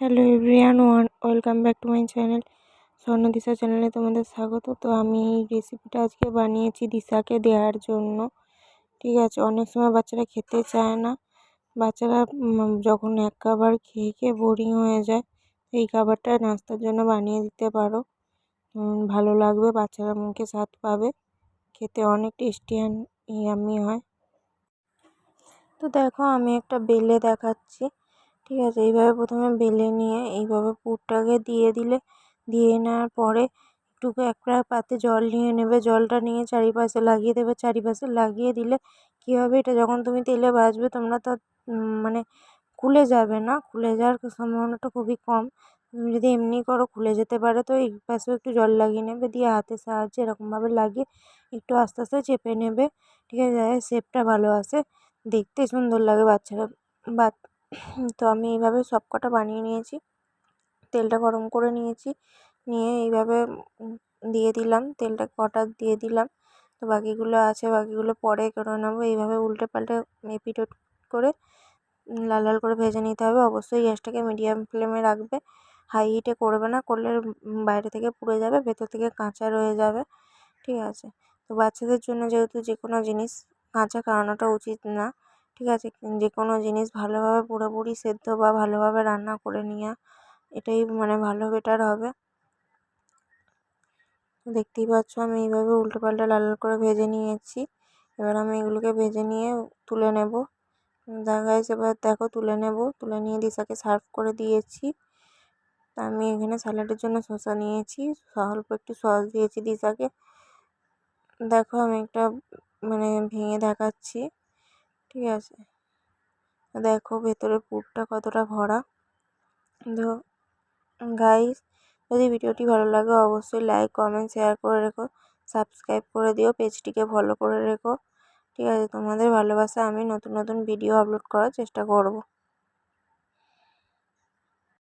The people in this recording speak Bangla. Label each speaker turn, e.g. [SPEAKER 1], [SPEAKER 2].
[SPEAKER 1] Hello everyone one, welcome back to my channel Swarna Disha চ্যানেলে তোমাদের স্বাগত। তো আমি এই রেসিপিটা আজকে বানিয়েছি দিশাকে দেওয়ার জন্য। ঠিক আছে, অনেক সময় বাচ্চারা খেতে চায় না। বাচ্চারা যখন এক খাবার খেয়ে খেয়ে বোরিং হয়ে যায়, এই খাবারটা নাস্তার জন্য বানিয়ে দিতে পারো। ভালো লাগবে, বাচ্চারা মুখে স্বাদ পাবে। খেতে অনেক টেস্টি অ্যান্ড ইয়াম্মি হয়। তো দেখো, আমি একটা বেলে দেখাচ্ছি। ঠিক আছে, এইভাবে প্রথমে বেলে নিয়ে এইভাবে পুরটাকে দিয়ে দিলে, দিয়ে নেওয়ার পরে একটু একটা পাতে জল নিয়ে নেবে, জলটা নিয়ে চারিপাশে লাগিয়ে দেবে, চারিপাশে লাগিয়ে দিলে কী হবে, এটা যখন তুমি তেলে ভাজবে তোমরা তো মানে খুলে যাবে না, খুলে যাওয়ার সম্ভাবনাটা খুবই কম। তুমি যদি এমনি করো, খুলে যেতে পারে, তো এই পাশেও একটু জল লাগিয়ে নেবে, দিয়ে হাতের সাহায্যে এরকমভাবে লাগিয়ে একটু আস্তে আস্তে চেপে নেবে, ঠিক আছে শেপটা ভালো আসে। দেখতে সুন্দর লাগে বাচ্চারা বা তো আমি এইভাবে সব কটা বানিয়ে নিয়েছি। তেলটা গরম করে নিয়েছি। নিয়ে এইভাবে দিয়ে দিলাম। তেলটা কটা দিয়ে দিলাম। তো বাকিগুলো আছে, বাকিগুলো পরে করে নেব। এইভাবে উল্টে পাল্টে এপিট করে লাল লাল করে ভেজে নিতে হবে। অবশ্যই গ্যাসটাকে মিডিয়াম ফ্লেমে রাখবে। হাই হিটে করবে না। করলে বাইরে থেকে পুড়ে যাবে, ভেতর থেকে কাঁচা রয়ে যাবে। ঠিক আছে? তো বাচ্চাদের জন্য যেহেতু যে কোনো জিনিস কাঁচা খাওয়ানোটা উচিত না। ঠিক আছে যে কোনো জিনিস ভালোভাবে পুরোপুরি সেদ্ধ বা ভালোভাবে রান্না করে নেওয়া এটাই মানে ভালো বেটার হবে। দেখতেই পাচ্ছ আমি এইভাবে উল্টো পাল্টা লাল লাল করে ভেজে নিয়েছি। এবার আমি এগুলোকে ভেজে নিয়ে তুলে নেব। গাইস এবার দেখো তুলে নেব। তুলে নিয়ে দিশাকে সার্ভ করে দিয়েছি। আমি এখানে স্যালাডের জন্য শসা নিয়েছি। অল্প একটু সস দিয়েছি দিশাকে। দেখো আমি একটা মানে ভেঙে দেখাচ্ছি। ঠিক আছে। দেখো ভেতরে পুরটা কতটা ভরা। তো গাইস যদি ভিডিওটি ভালো লাগে অবশ্যই লাইক কমেন্ট শেয়ার করে রেখো। সাবস্ক্রাইব করে দিও, পেজটিকে ফলো করে রেখো। ঠিক আছে, তোমাদের ভালোবাসা আমি নতুন নতুন ভিডিও আপলোড করার চেষ্টা করব।